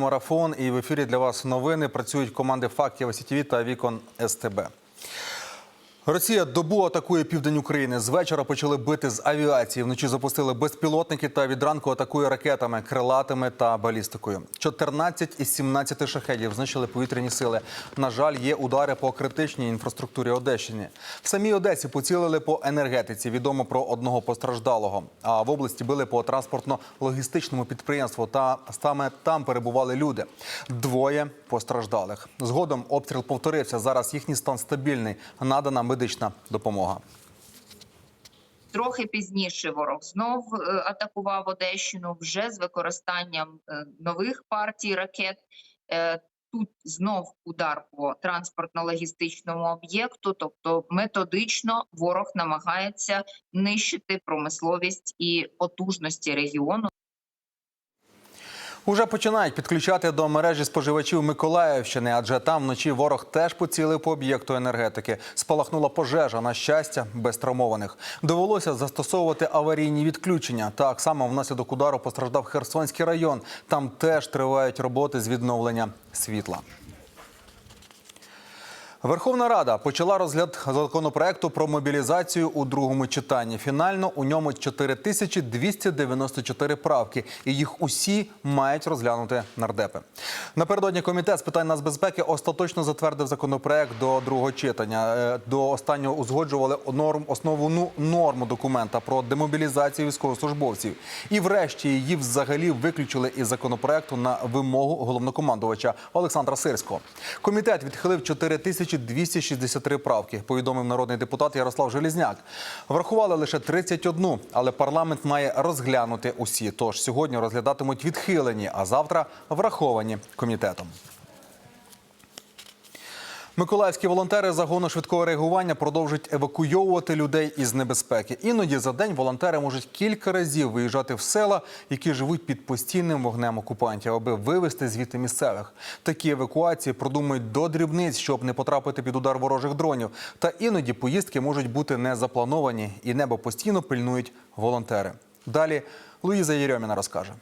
Марафон і в ефірі для вас новини працюють команди фактів СІТВ та Вікон СТБ. Росія добу атакує південь України. З вечора почали бити з авіації. Вночі запустили безпілотники та від ранку атакує ракетами, крилатими та балістикою. 14 із 17 шахедів знищили повітряні сили. На жаль, є удари по критичній інфраструктурі Одещини. В самій Одесі поцілили по енергетиці. Відомо про одного постраждалого. А в області били по транспортно-логістичному підприємству. Та саме там перебували люди. Двоє постраждалих. Згодом обстріл повторився. Зараз їхній стан стабільний. Надана медична допомога. Трохи пізніше ворог знов е, атакував Одещину вже з використанням е, нових партій ракет. Е, Тут знов удар по транспортно-логістичному об'єкту, тобто методично ворог намагається нищити промисловість і потужності регіону. Уже починають підключати до мережі споживачів Миколаївщини, адже там вночі ворог теж поцілив по об'єкту енергетики. Спалахнула пожежа. На щастя, без травмованих. Довелося застосовувати аварійні відключення. Так само внаслідок удару постраждав Херсонський район. Там теж тривають роботи з відновлення світла. Верховна Рада почала розгляд законопроекту про мобілізацію у другому читанні. Фінально у ньому 4294 правки, і їх усі мають розглянути нардепи. Напередодні комітет з питань нацбезпеки остаточно затвердив законопроект до другого читання. Е, До останнього узгоджували норм основну норму документа про демобілізацію військовослужбовців. І врешті її взагалі виключили із законопроекту на вимогу головнокомандувача Олександра Сирського. Комітет відхилив 4263 правки, повідомив народний депутат Ярослав Желізняк. Врахували лише 31, але парламент має розглянути усі. Тож сьогодні розглядатимуть відхилені, а завтра враховані комітетом. Миколаївські волонтери загону швидкого реагування продовжують евакуйовувати людей із небезпеки. Іноді за день волонтери можуть кілька разів виїжджати в села, які живуть під постійним вогнем окупантів, аби вивезти звідти місцевих. Такі евакуації продумують до дрібниць, щоб не потрапити під удар ворожих дронів. Та іноді поїздки можуть бути не заплановані, і небо постійно пильнують волонтери. Далі Луїза Єрьоміна розкаже.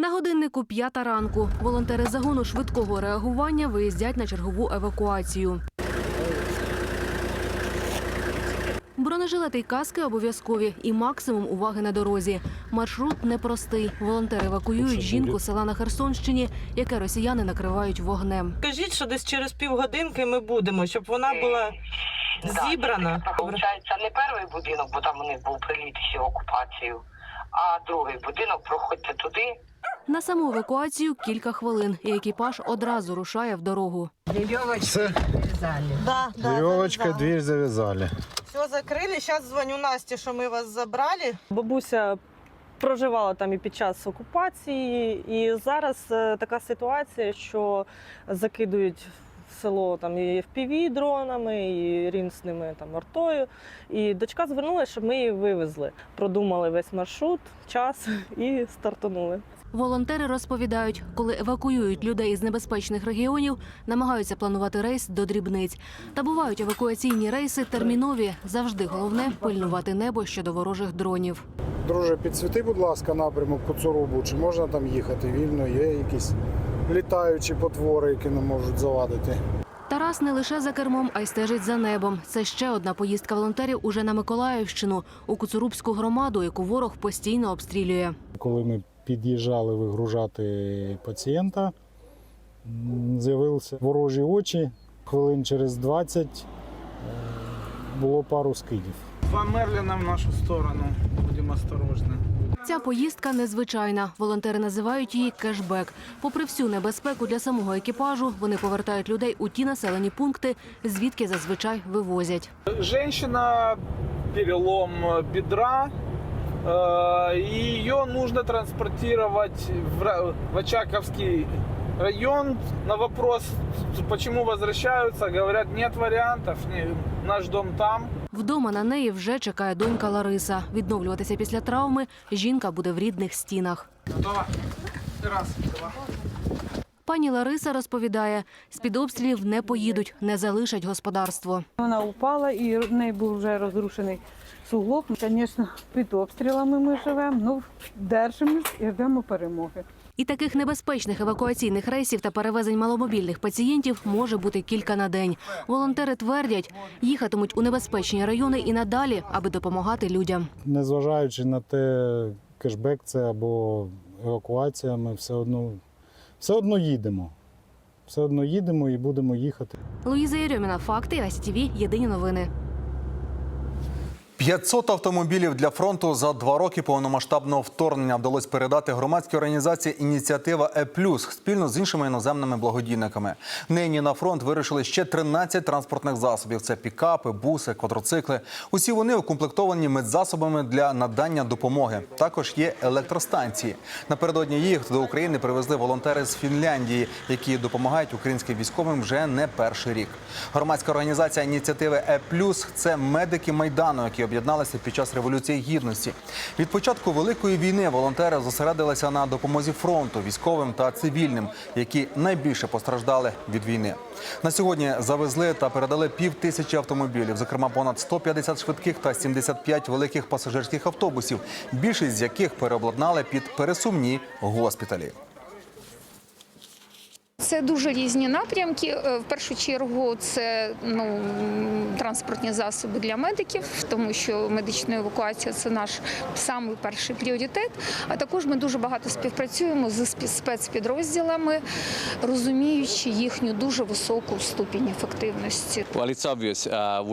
На годиннику п'ята ранку волонтери загону швидкого реагування виїздять на чергову евакуацію. Бронежилети й каски обов'язкові і максимум уваги на дорозі. Маршрут непростий. Волонтери евакуюють жінку з села на Херсонщині, яке росіяни накривають вогнем. Кажіть, що десь через півгодинки ми будемо, щоб вона була зібрана. Це, виходить, не перший будинок, бо там у них був приліт ще окупацію, а другий будинок, проходьте туди. На саму евакуацію кілька хвилин, і екіпаж одразу рушає в дорогу. Все, Да, веревочка, дверь завязали. Все закрили. Зараз дзвоню Насті, що ми вас забрали. Бабуся проживала там і під час окупації, і зараз е, така ситуація, що закидують село там і fpv дронами, і рінсними там артою. І дочка звернулася, щоб ми її вивезли. Продумали весь маршрут, час і стартанули. Волонтери розповідають, коли евакуюють людей із небезпечних регіонів, намагаються планувати рейс до дрібниць. Та бувають евакуаційні рейси термінові. Завжди головне пильнувати небо щодо ворожих дронів. Друже, підсвіти, будь ласка, напрямок Куцурубу. Чи можна там їхати вільно? Є якісь літаючі потвори, які не можуть завадити. Тарас не лише за кермом, а й стежить за небом. Це ще одна поїздка волонтерів уже на Миколаївщину у Куцурубську громаду, яку ворог постійно обстрілює. Коли ми під'їжджали вигружати пацієнта, з'явилися ворожі очі. Хвилин через 20 е, було пару скидів. Два Мерлина в нашу сторону. Будем осторожны. Ця поїздка незвичайна. Волонтери називають її кешбек. Попри всю небезпеку для самого екіпажу, вони повертають людей у ті населені пункти, звідки зазвичай вивозять. Женщина перелом бедра, э, и ее нужно транспортировать в, Очаковский район. На вопрос, почему возвращаются, говорят, нет вариантов, не- наш дом там. Вдома на неї вже чекає донька Лариса. Відновлюватися після травми жінка буде в рідних стінах. Готова? Раз, два. Пані Лариса розповідає, з-під обстрілів не поїдуть, не залишать господарство. Вона упала і в неї був вже розрушений суглоб. Звісно, під обстрілами ми живемо, ну держимось і ждемо перемоги. І таких небезпечних евакуаційних рейсів та перевезень маломобільних пацієнтів може бути кілька на день. Волонтери твердять, їхатимуть у небезпечні райони і надалі, аби допомагати людям. Незважаючи на те, кешбек це або евакуація, ми все одно, все одно їдемо. Все одно їдемо і будемо їхати. Луїза Єрьоміна, факти, АСТВ, єдині новини. 500 автомобілів для фронту за два роки повномасштабного вторгнення вдалося передати громадській організації ініціатива Е Плюс спільно з іншими іноземними благодійниками. Нині на фронт вирішили ще 13 транспортних засобів: це пікапи, буси, квадроцикли. Усі вони укомплектовані медзасобами для надання допомоги. Також є електростанції. Напередодні їх до України привезли волонтери з Фінляндії, які допомагають українським військовим вже не перший рік. Громадська організація ініціативи Е Плюс це медики майдану, які об'єдналися під час революції гідності. Від початку великої війни волонтери зосередилися на допомозі фронту, військовим та цивільним, які найбільше постраждали від війни. На сьогодні завезли та передали пів тисячі автомобілів, зокрема понад 150 швидких та 75 великих пасажирських автобусів, більшість з яких переобладнали під пересувні госпіталі. Це дуже різні напрямки. Е, В першу чергу це ну транспортні засоби для медиків, тому що медична евакуація це наш самий перший пріоритет. А також ми дуже багато співпрацюємо з спецпідрозділами, розуміючи їхню дуже високу ступінь ефективності. Uh.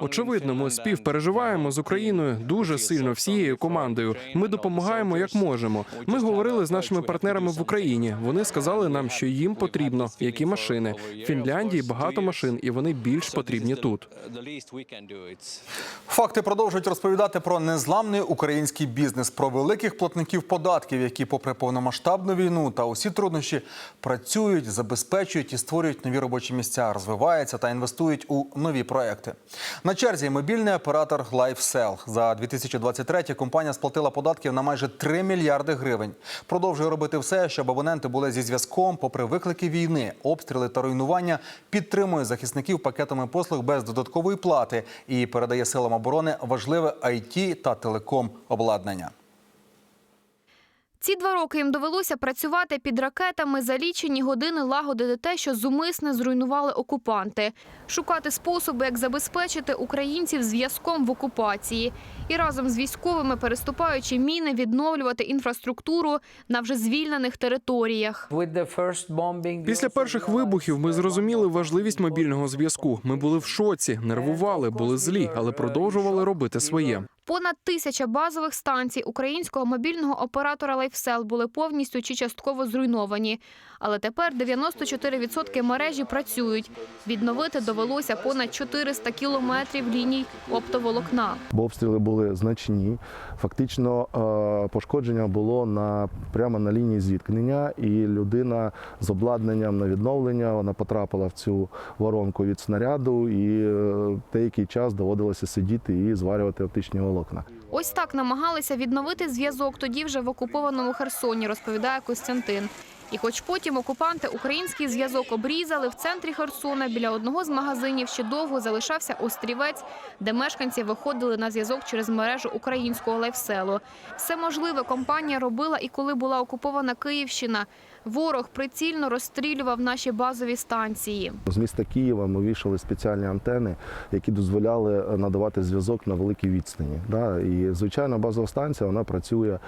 Очевидно, ми співпереживаємо з Україною дуже сильно всією командою. Ми допомагаємо як можемо. Ми говорили з нашими партнерами в Україні. Вони сказали нам, що їм потрібно які машини. В Фінляндії багато машин, і вони більш потрібні тут. Факти продовжують розповідати про незламний український бізнес, про великих платників податків, які, попри повномасштабну війну та усі труднощі, працюють, забезпечують і створюють нові робочі місця, розвиваються та інвестують у нові проекти. На черзі мобільний оператор LifeSell. За 2023 компанія сплатила податків на майже 3 мільярди гривень. Продовжує робити все, щоб абоненти були зі зв'язком, попри виклики війни, обстріли та руйнування, підтримує захисників пакетами послуг без додаткової плати і передає силам оборони важливе IT та телеком обладнання. Ці два роки їм довелося працювати під ракетами за лічені години лагодити те, що зумисне зруйнували окупанти, шукати способи, як забезпечити українців зв'язком в окупації, і разом з військовими, переступаючи міни, відновлювати інфраструктуру на вже звільнених територіях. Після перших вибухів ми зрозуміли важливість мобільного зв'язку. Ми були в шоці, нервували, були злі, але продовжували робити своє. Понад тисяча базових станцій українського мобільного оператора LifeSell були повністю чи частково зруйновані. Але тепер 94% мережі працюють. Відновити довелося понад 400 кілометрів ліній оптоволокна. Обстріли були значні. Фактично е, пошкодження було на прямо на лінії зіткнення, і людина з обладнанням на відновлення вона потрапила в цю воронку від снаряду, і е, деякий час доводилося сидіти і зварювати оптичні волокна. Ось так намагалися відновити зв'язок тоді вже в окупованому Херсоні, розповідає Костянтин. І хоч потім окупанти український зв'язок обрізали, в центрі Херсона біля одного з магазинів ще довго залишався острівець, де мешканці виходили на зв'язок через мережу українського лайфселу. Все можливе компанія робила і коли була окупована Київщина. Ворог прицільно розстрілював наші базові станції. З міста Києва ми вішали спеціальні антени, які дозволяли е, надавати зв'язок на великій відстані. І звичайна базова станція вона працює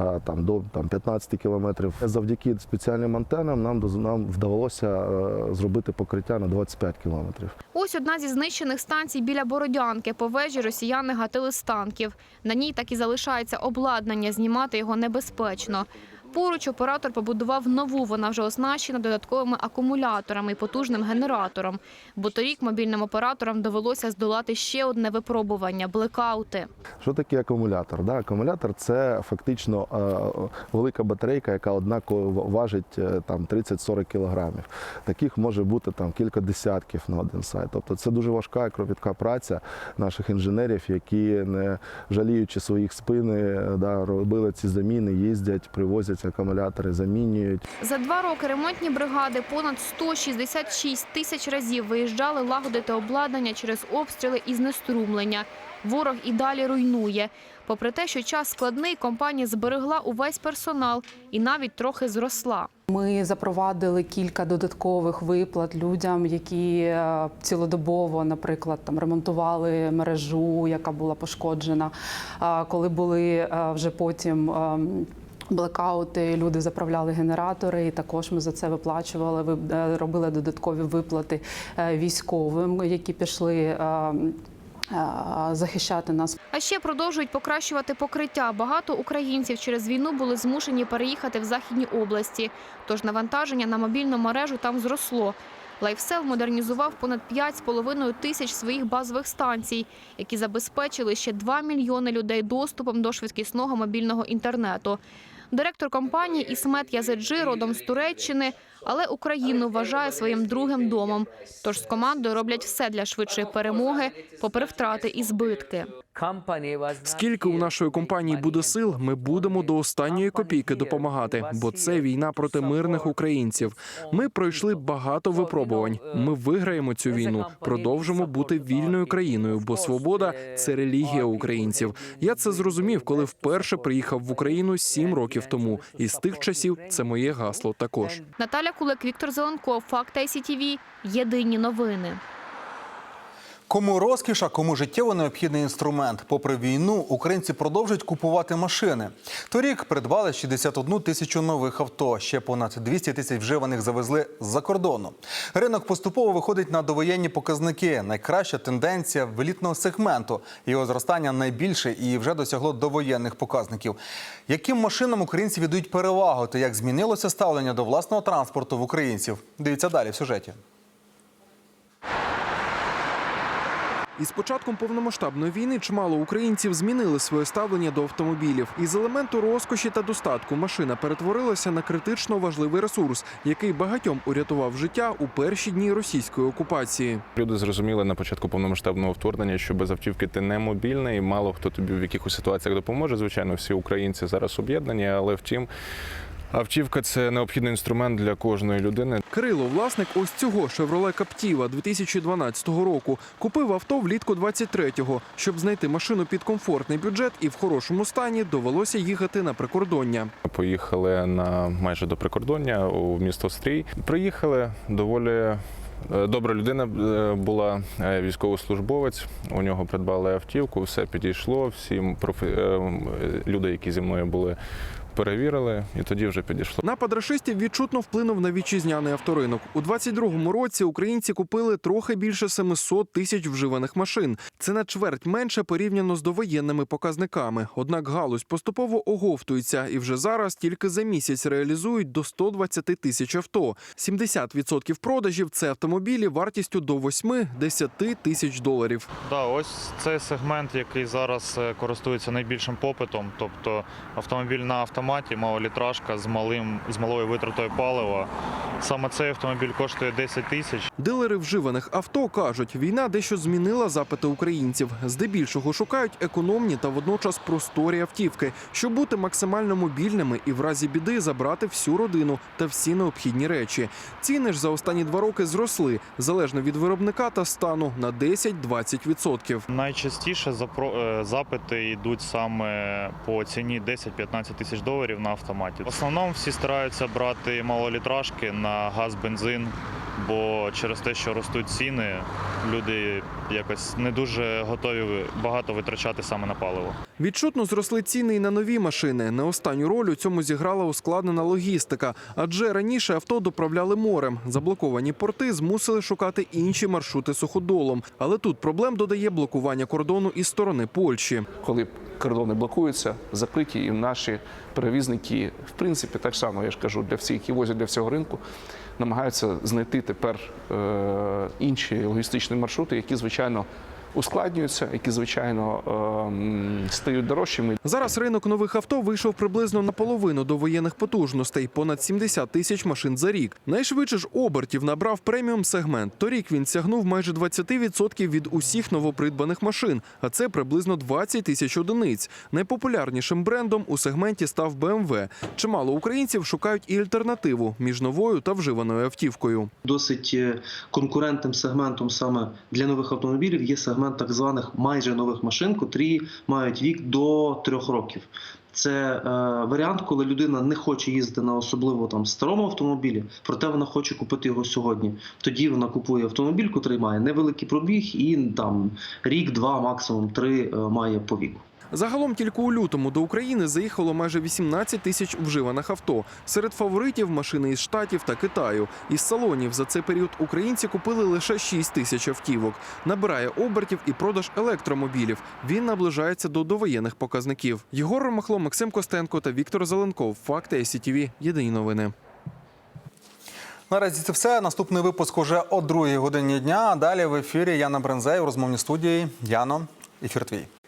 е, там до там 15 кілометрів. Завдяки спеціальним антенам нам нам вдалося е, зробити покриття на 25 кілометрів. Ось одна зі знищених станцій біля Бородянки. По вежі росіяни гатили з танків. На ній так і залишається обладнання, знімати його небезпечно. Поруч оператор побудував нову. Вона вже оснащена додатковими акумуляторами і потужним генератором. Бо торік мобільним операторам довелося здолати ще одне випробування блекаути. Що таке акумулятор? Да, акумулятор це фактично е, велика батарейка, яка однаково важить е, там 30-40 кілограмів. Таких може бути там кілька десятків на один сайт. Тобто це дуже важка і кропітка праця наших інженерів, які не жаліючи своїх спини, е, да, робили ці заміни, їздять, привозять ці акумулятори замінюють. За два роки ремонтні бригади понад 166 тисяч разів виїжджали лагодити обладнання через обстріли і знеструмлення. Ворог і далі руйнує. Попри те, що час складний, компанія зберегла увесь персонал і навіть трохи зросла. Ми запровадили кілька додаткових виплат людям, які е, цілодобово, наприклад, там ремонтували мережу, яка була пошкоджена. Коли були е, вже потім. Блекаути, люди заправляли генератори, і також ми за це виплачували. ви- е, робили додаткові виплати е, військовим, які пішли е, захищати нас. А ще продовжують покращувати покриття. Багато українців через війну були змушені переїхати в західні області. Тож навантаження на мобільну мережу там зросло. Лайфсел модернізував понад 5,5 тисяч своїх базових станцій, які забезпечили ще 2 мільйони людей доступом до швидкісного мобільного інтернету. Директор компанії Ісмет Язеджи родом з Туреччини, але Україну вважає своїм другим домом. Тож з командою роблять все для швидшої перемоги, попри втрати і збитки. Скільки у нашої компанії буде сил, ми будемо до останньої копійки допомагати, бо це війна проти мирних українців. Ми пройшли багато випробувань. Ми виграємо цю війну, продовжимо бути вільною країною, бо свобода це релігія українців. Я це зрозумів, коли вперше приїхав в Україну сім років тому. І з тих часів це моє гасло також. Наталя Кулик, Віктор Зеленков, Факт ICTV. Єдині новини. Кому розкіш, а кому життєво необхідний інструмент. Попри війну, українці продовжують купувати машини. Торік придбали 61 тисячу нових авто. Ще понад 200 тисяч вживаних завезли з-за кордону. Ринок поступово виходить на довоєнні показники. Найкраща тенденція в елітного сегменту. Його зростання найбільше і вже досягло довоєнних показників. Яким машинам українці віддають перевагу та як змінилося ставлення до власного транспорту в українців? Дивіться далі в сюжеті. Із початком повномасштабної війни чимало українців змінили своє ставлення до автомобілів. Із елементу розкоші та достатку машина перетворилася на критично важливий ресурс, який багатьом урятував життя у перші дні російської окупації. Люди зрозуміли на початку повномасштабного вторгнення, що без автівки ти не мобільний, і мало хто тобі в якихось ситуаціях допоможе. Звичайно, всі українці зараз об'єднані, але втім. Автівка це необхідний інструмент для кожної людини. Кирило, власник ось цього Chevrolet Captiva 2012 року, купив авто влітку 23-го. Щоб знайти машину під комфортний бюджет і в хорошому стані, довелося їхати на прикордоння. Поїхали на майже до прикордоння у місто Стрій. Приїхали доволі. е, Добра людина е, була е, військовослужбовець. У нього придбали автівку, все підійшло. Всі профі... люди, які зі мною були, перевірили, і тоді вже підійшло. Напад рашистів відчутно вплинув на вітчизняний авторинок. У 22-му році українці купили трохи більше 700 тисяч вживаних машин. Це на чверть менше порівняно з довоєнними показниками. Однак галузь поступово оговтується, і вже зараз тільки за місяць реалізують до 120 тисяч авто. 70% продажів це автомобілі вартістю до 8-10 тисяч доларів. Да, ось цей сегмент, який зараз е, користується найбільшим попитом, тобто автомобіль на автоматі, малолітражка з малим з малою витратою палива. Саме цей автомобіль коштує 10 тисяч. Дилери вживаних авто кажуть, війна дещо змінила запити українців. Здебільшого шукають економні та водночас просторі автівки, щоб бути максимально мобільними і в разі біди забрати всю родину та всі необхідні речі. Ціни ж за останні два роки зросли залежно від виробника та стану на 10-20%. Найчастіше е, запити йдуть саме по ціні 10-15 тисяч доларів на автоматі. В основному всі стараються брати малолітражки на газ, бензин, бо через те, що ростуть ціни, люди якось не дуже готові багато витрачати саме на паливо. Відчутно зросли ціни і на нові машини. Не останню роль у цьому зіграла ускладнена логістика, адже раніше авто доправляли морем. Заблоковані порти змусили шукати інші маршрути суходолом. Але тут проблем додає блокування кордону із сторони Польщі. коли кордони блокуються, закриті, і наші перевізники, в принципі, так само я ж кажу, для всіх, які возять для всього ринку, намагаються знайти тепер е, інші логістичні маршрути, які, звичайно, ускладнюються, які звичайно ем, стають дорожчими. Зараз ринок нових авто вийшов приблизно наполовину до воєнних потужностей понад 70 тисяч машин за рік. Найшвидше ж обертів набрав преміум сегмент. Торік він сягнув майже 20% від усіх новопридбаних машин, а це приблизно 20 тисяч одиниць. Найпопулярнішим брендом у сегменті став BMW. Чимало українців шукають і альтернативу між новою та вживаною автівкою. Досить е, конкурентним сегментом саме для нових автомобілів є сегмент так званих майже нових машин, котрі мають вік до трьох років. Це е, варіант, коли людина не хоче їздити на особливо там старому автомобілі, проте вона хоче купити його сьогодні. Тоді вона купує автомобіль, котрий має невеликий пробіг, і там рік, два, максимум три е, має по віку. Загалом тільки у лютому до України заїхало майже 18 тисяч вживаних авто. Серед фаворитів машини із штатів та Китаю. Із салонів за цей період українці купили лише 6 тисяч автівок. Набирає обертів і продаж електромобілів. Він наближається до довоєнних показників. Єгор Ромахло, Максим Костенко та Віктор Зеленков. Факти СІТВ. Єдині новини. Наразі це все. Наступний випуск уже о другій годині дня. Далі в ефірі Яна Брензей у розмовній студії. Яно, ефір твій.